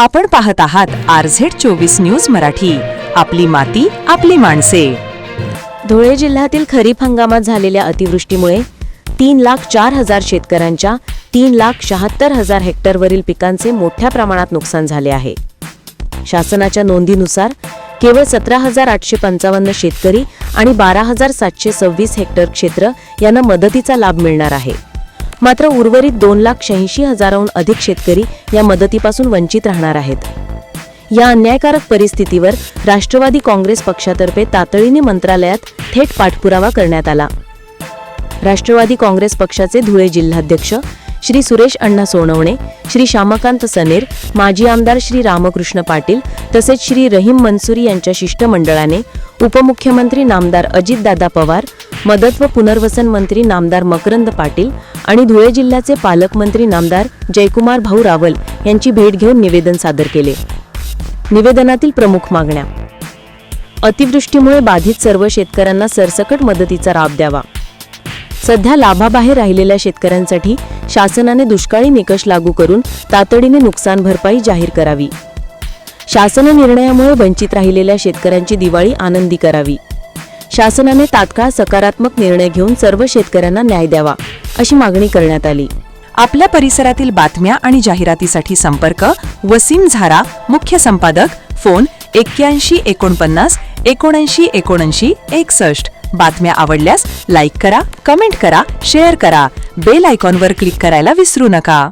आपण पाहत आहात आर झेड चोवीस न्यूज मराठी. आपली माती आपली माणसे. धुळे जिल्ह्यातील खरीप हंगामात झालेल्या अतिवृष्टीमुळे तीन लाख चार हजार शेतकऱ्यांच्या तीन लाख शहात्तर हजार हेक्टरवरील पिकांचे मोठ्या प्रमाणात नुकसान झाले आहे. शासनाच्या नोंदीनुसार केवळ सतरा हजार आठशे पंचावन्न शेतकरी आणि बारा हजार सातशे सव्वीस हेक्टर क्षेत्र यांना मदतीचा लाभ मिळणार आहे. मात्र उर्वरित दोन लाख शहाऐंशी हजाराहून अधिक शेतकरी या मदतीपासून वंचित राहणार आहेत. या अन्यायकारक परिस्थितीवर राष्ट्रवादी काँग्रेस पक्षातर्फे तातडीने मंत्रालयात थेट पाठपुरावा करण्यात आला. राष्ट्रवादी काँग्रेस पक्षाचे धुळे जिल्हाध्यक्ष श्री सुरेश अण्णा सोनवणे श्री श्यामकांत सनेर माजी आमदार श्री रामकृष्ण पाटील तसेच श्री रहीम मनसुरी यांच्या शिष्टमंडळाने उपमुख्यमंत्री नामदार अजितदादा पवार मदत व पुनर्वसन मंत्री नामदार मकरंद पाटील आणि धुळे जिल्ह्याचे पालकमंत्री नामदार जयकुमार भाऊ रावल यांची भेट घेऊन निवेदन सादर केले. निवेदनातील प्रमुख मागण्या. अतिवृष्टीमुळे बाधित सर्व शेतकऱ्यांना सरसकट मदतीचा राब द्यावा. सध्या लाभाबाहेर राहिलेल्या शेतकऱ्यांसाठी शासनाने दुष्काळी निकष लागू करून तातडीने नुकसान भरपाई जाहीर करावी. शासन निर्णयामुळे वंचित राहिलेल्या शेतकऱ्यांची दिवाळी आनंदी करावी. शासनाने तात्काळ सकारात्मक निर्णय घेऊन सर्व शेतकऱ्यांना न्याय द्यावा. अशी मागणी करण्यात आली. आपल्या परिसरातील बातम्या आणि जाहिरातीसाठी संपर्क वसीम झारा मुख्य संपादक फोन एक्क्याऐंशी एकोणपन्नास एकोणऐंशी एकोणऐंशी एकसष्ट. बातम्या आवडल्यास लाईक करा कमेंट करा शेअर करा. बेल आयकॉनवर क्लिक करायला विसरू नका.